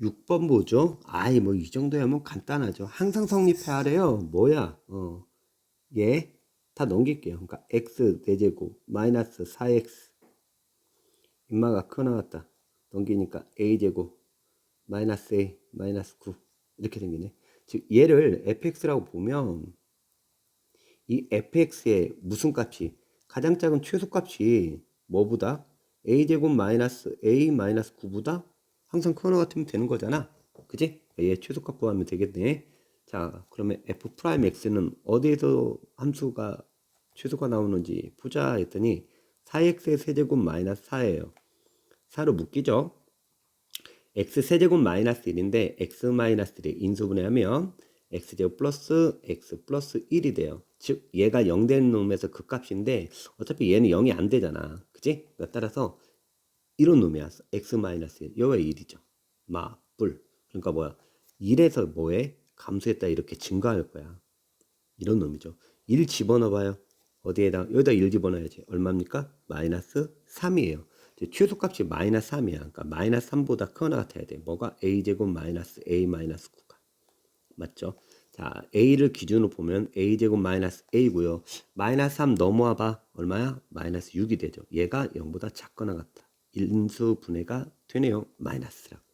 6번 보죠. 아이, 뭐, 이 정도야 뭐 간단하죠. 항상 성립해야 하래요. 뭐야, 어, 얘, 다 넘길게요. 그러니까, x 4제곱, 마이너스 4x. 인마가 커 나왔다. 넘기니까 a제곱, 마이너스 a, 마이너스 9. 이렇게 생기네. 즉, 얘를 fx라고 보면, 이 fx의 무슨 값이, 가장 작은 최소값이 뭐보다? a제곱 마이너스 a 마이너스 9보다 항상 커너 같으면 되는 거잖아. 그지? 얘 최소값 구하면 되겠네. 자, 그러면 f 프라임 x는 어디에서 함수가 최소가 나오는지 보자 했더니 4x의 세제곱 마이너스 4예요. 4로 묶이죠? x 세제곱 마이너스 1인데 x 마이너스 1에 인수분해하면 x제곱 플러스 x 플러스 1이 돼요. 즉 얘가 0 되는 놈에서 그 값인데 어차피 얘는 0이 안 되잖아. 그지? 그러니까 따라서 이런 놈이야. x 마이너스 1. 여기가 1이죠. 마, 뿔. 그러니까 뭐야? 1에서 뭐해? 감소했다 이렇게 증가할 거야. 이런 놈이죠. 1 집어넣어봐요. 어디에다? 여기다 1 집어넣어야지. 얼마입니까? 마이너스 3이에요. 최소 값이 마이너스 3이야. 그러니까 마이너스 3보다 크거나 같아야 돼. 뭐가? a제곱 마이너스 a 마이너스 9가. 맞죠? 자, a를 기준으로 보면 a제곱 마이너스 a고요. 마이너스 3 넘어와 봐. 얼마야? 마이너스 6이 되죠. 얘가 0보다 작거나 같다. 인수 분해가 되네요. 마이너스라고.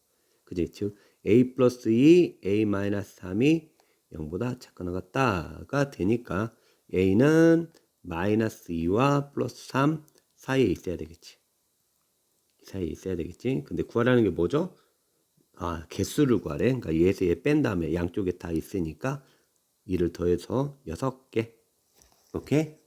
그지? 즉 a 플러스 2, a 마이너스 3이 0보다 작거나 같다가 되니까 a는 마이너스 2와 플러스 3 사이에 있어야 되겠지. 이 사이에 있어야 되겠지. 근데 구하라는 게 뭐죠? 아, 개수를 구하래. 그러니까 얘에서 얘 뺀 다음에 양쪽에 다 있으니까 2를 더해서 6개. 오케이?